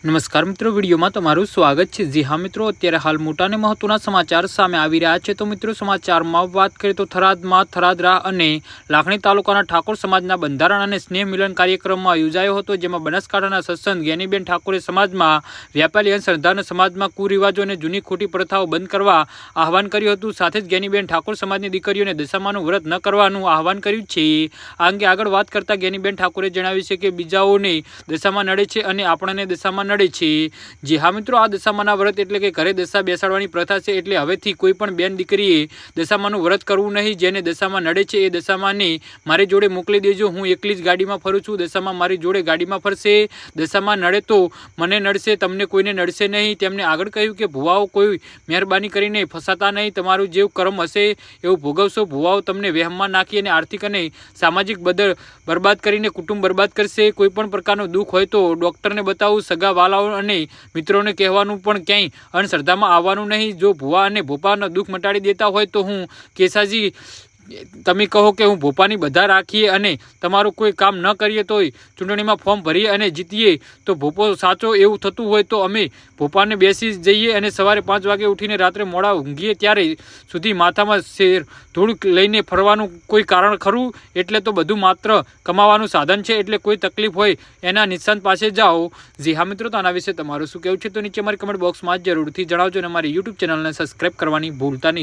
નમસ્કાર મિત્રો, વિડીયોમાં તમારું સ્વાગત છે. જી હા મિત્રો, અત્યારે હાલ મોટા અને મહત્વના સમાચાર સામે આવી રહ્યા છે. તો મિત્રો, સમાચારમાં વાત કરીએ તો થરાદમાં થરાદરા અને લાખણી તાલુકાના ઠાકોર સમાજના બંધારણ અને સ્નેહ મિલન કાર્યક્રમમાં યોજાયો હતો, જેમાં બનાસકાંઠાના સત્સંગ જ્ઞાનીબેન ઠાકોરે સમાજમાં વ્યાપારી અને શ્રદ્ધાના સમાજમાં કુરિવાજો અને જૂની ખોટી પ્રથાઓ બંધ કરવા આહવાન કર્યું હતું. સાથે જ જ્ઞાનીબેન ઠાકોર સમાજની દીકરીઓને દશામાનું વ્રત ન કરવાનું આહવાન કર્યું છે. આ અંગે આગળ વાત કરતા જ્ઞાનીબેન ઠાકોરે જણાવ્યું છે કે બીજાઓને દશામાં નડે છે અને આપણને દશામાં નડે છે. જે હા મિત્રો, આ દશામાના વ્રત એટલે કે ઘરે દશા બેસાડવાની પ્રથા છે એટલે હવેથી કોઈ પણ બેન દીકરીએ દશામાનું વ્રત કરવું નહીં. જેને દશામાં નડે છે એ દશામાને મારી જોડે મોકલી દેજો. હું એકલી જ ગાડીમાં ફરું છું. દશામાં મારી જોડે ગાડીમાં ફરશે. દશામાં નડે તો મને નડશે, તમને કોઈને નડશે નહીં. તેમણે આગળ કહ્યું કે, ભુવાઓ, કોઈ મહેરબાની કરીને ફસાતા નહીં. તમારું જેવું કર્મ હશે એવું ભોગવશો. ભુવાઓ તમને વહેમમાં નાખી અને આર્થિક અને સામાજિક બદલ બરબાદ કરીને કુટુંબ બરબાદ કરશે. કોઈ પણ પ્રકારનું દુઃખ હોય તો ડૉક્ટરને બતાવવું સગા વાલાઓ અને મિત્રોને કહેવાનું પણ ક્યાંય અંધશ્રદ્ધામાં આવવાનું નહીં. જો ભુવા અને ભોપાનો દુઃખ મટાડી દેતા હોય તો હું કેસાજી તમે કહો કે હું ભોપાની બધા રાખીએ અને તમારું કોઈ કામ ન કરીએ તોય ચૂંટણીમાં ફોર્મ ભરીએ અને જીતીએ, તો ભોપો સાચો એવું થતું હોય તો અમે ભોપાને બેસી જઈએ અને સવારે પાંચ વાગે ઉઠીને રાત્રે મોડા ઊંઘીએ ત્યારે સુધી માથામાં શેર ધૂળ લઈને ફરવાનું કોઈ કારણ ખરું? એટલે તો બધું માત્ર કમાવાનું સાધન છે, એટલે કોઈ તકલીફ હોય એના નિશાન પાસે જાઓ. જી હા મિત્રો, તો આના વિશે તમારું શું કહેવું છે? તો નીચે મારી કમેન્ટ બોક્સમાં જરૂરથી જણાવજો અને મારી યુટ્યુબ ચેનલને સબસ્ક્રાઈબ કરવાની ભૂલતા નહીં.